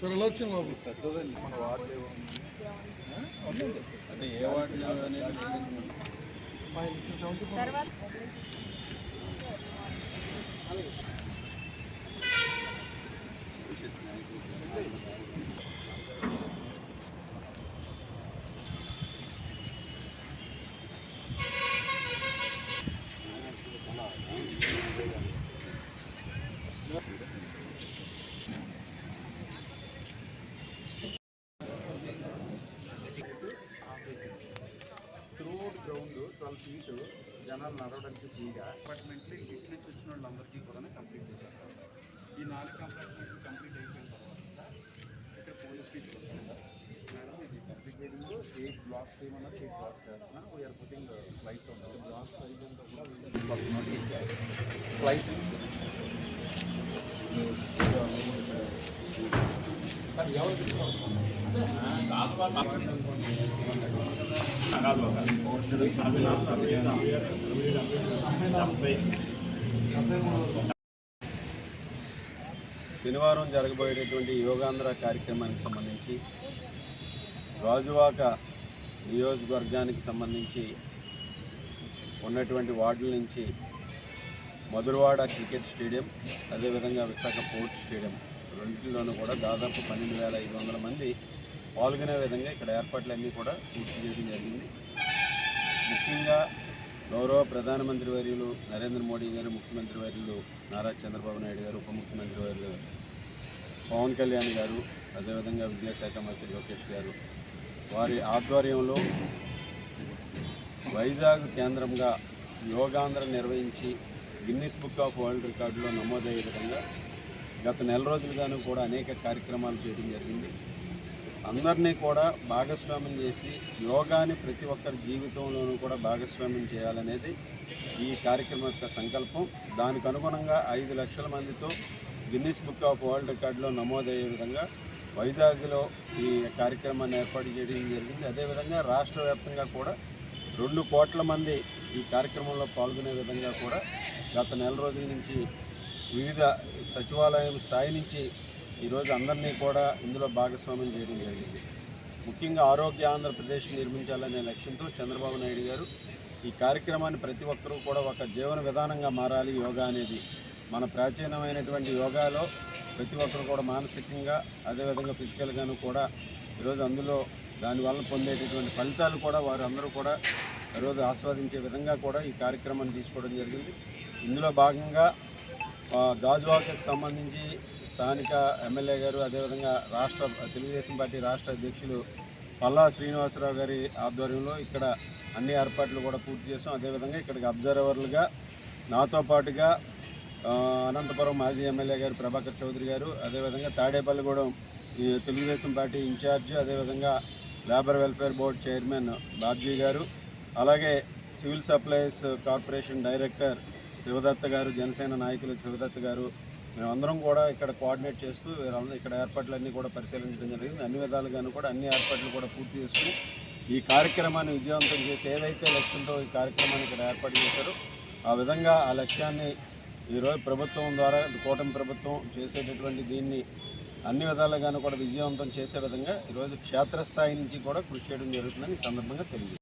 సరే ఎలా వచ్చాను బాబు పెద్దదండి మన వార్డు. అంటే ఏ వార్డు తర్వాత? ట్వెల్వ్ ఫీట్ జనాలు నడవడానికి ఫ్రీగా అపార్ట్మెంట్లు ఇటు నుంచి వచ్చిన వాళ్ళందరికీ కూడా కంప్లీట్ చేసేస్తారు ఈ నాలుగు కంపార్ట్మెంట్లు కంప్లీట్ అయిపోయిన తర్వాత సార్ ఇక్కడ పోలీస్ ఫీట్ మేడం ఇది కంప్లీట్ ఎయిట్ బ్లాక్స్ చేయమన్నారు ఎయిట్ బ్లాక్స్ చేస్తున్నాం వీఆర్ పుట్టింగ్ ఫ్లైస్ ఉంటుంది బ్లాక్ సైజ్ అంతా కూడా ఫ్లైస్ శనివారం జరగబోయేటటువంటి యోగాంధ్ర కార్యక్రమానికి సంబంధించి రాజువాక నియోజకవర్గానికి సంబంధించి ఉన్నటువంటి వార్డుల నుంచి మధురవాడ క్రికెట్ స్టేడియం అదేవిధంగా విశాఖ పోర్ట్ స్టేడియం రెండింటిలోనూ కూడా దాదాపు పన్నెండు వేల ఐదు వందల మంది పాల్గొనే విధంగా ఇక్కడ ఏర్పాట్లన్నీ కూడా పూర్తి చేయడం జరిగింది. ముఖ్యంగా గౌరవ ప్రధానమంత్రి వర్యులు నరేంద్ర మోడీ గారు ముఖ్యమంత్రి వర్యులు నారా చంద్రబాబు నాయుడు గారు ఉప ముఖ్యమంత్రి వర్యులు పవన్ కళ్యాణ్ గారు అదేవిధంగా విద్యాశాఖ మంత్రి లోకేష్ గారు. వారి ఆధ్వర్యంలో వైజాగ్ కేంద్రంగా యోగాంధ్ర నిర్వహించి గిన్నిస్ బుక్ ఆఫ్ వరల్డ్ రికార్డులో నమోదయ్యే విధంగా గత నెల రోజులుగాను కూడా అనేక కార్యక్రమాలు చేయడం జరిగింది. అందరినీ కూడా భాగస్వామ్యం చేసి యోగాని ప్రతి ఒక్కరి జీవితంలోనూ కూడా భాగస్వామ్యం చేయాలనేది ఈ కార్యక్రమం యొక్క సంకల్పం. దానికి అనుగుణంగా ఐదు లక్షల మందితో గిన్నిస్ బుక్ ఆఫ్ వరల్డ్ రికార్డులో నమోదయ్యే విధంగా వైజాగ్లో ఈ కార్యక్రమాన్ని ఏర్పాటు చేయడం జరిగింది. అదేవిధంగా రాష్ట్ర వ్యాప్తంగా కూడా రెండు కోట్ల మంది ఈ కార్యక్రమంలో పాల్గొనే విధంగా కూడా గత నెల రోజుల నుంచి వివిధ సచివాలయం స్థాయి నుంచి ఈరోజు అందరినీ కూడా ఇందులో భాగస్వామ్యం చేయడం జరిగింది. ముఖ్యంగా ఆరోగ్య ఆంధ్రప్రదేశ్ నిర్మించాలనే లక్ష్యంతో చంద్రబాబు నాయుడు గారు ఈ కార్యక్రమాన్ని ప్రతి ఒక్కరూ కూడా ఒక జీవన విధానంగా మారాలి. యోగా అనేది మన ప్రాచీనమైనటువంటి యోగాలో ప్రతి ఒక్కరు కూడా మానసికంగా అదేవిధంగా ఫిజికల్గాను కూడా ఈరోజు అందులో దానివల్ల పొందేటటువంటి ఫలితాలు కూడా వారు అందరూ కూడా ఈరోజు ఆస్వాదించే విధంగా కూడా ఈ కార్యక్రమాన్ని తీసుకోవడం జరిగింది. ఇందులో భాగంగా గాజువాకకు సంబంధించి స్థానిక ఎమ్మెల్యే గారు అదేవిధంగా రాష్ట్ర తెలుగుదేశం పార్టీ రాష్ట్ర అధ్యక్షులు పల్లా శ్రీనివాసరావు గారి ఆధ్వర్యంలో ఇక్కడ అన్ని ఏర్పాట్లు కూడా పూర్తి చేసాం. అదేవిధంగా ఇక్కడికి అబ్జర్వర్లుగా నాతో పాటుగా అనంతపురం మాజీ ఎమ్మెల్యే గారు ప్రభాకర్ చౌదరి గారు అదేవిధంగా తాడేపల్లిగూడెం ఈ తెలుగుదేశం పార్టీ ఇన్ఛార్జ్ అదేవిధంగా labour welfare board chairman Babji గారు అలాగే civil supplies corporation director Sivadatta గారు జనసేన నాయకులు శివదత్త గారు మేమందరం కూడా ఇక్కడ కోఆర్డినేట్ చేస్తూ ఇక్కడ ఏర్పాట్లన్నీ కూడా పరిశీలించడం జరిగింది. అన్ని విధాలుగాను కూడా అన్ని ఏర్పాట్లు కూడా పూర్తి చేసుకుని ఈ కార్యక్రమాన్ని విజయవంతం చేసి ఏదైతే లక్ష్యంతో ఈ కార్యక్రమాన్ని ఇక్కడ ఏర్పాటు చేశారో ఆ విధంగా ఆ లక్ష్యాన్ని ఈరోజు ప్రభుత్వం ద్వారా కూటమి ప్రభుత్వం చేసేటటువంటి దీన్ని అన్ని విధాలుగాను కూడా విజయవంతం చేసే విధంగా ఈరోజు క్షేత్రస్థాయి నుంచి కూడా కృషి చేయడం జరుగుతుందని ఈ సందర్భంగా తెలియదు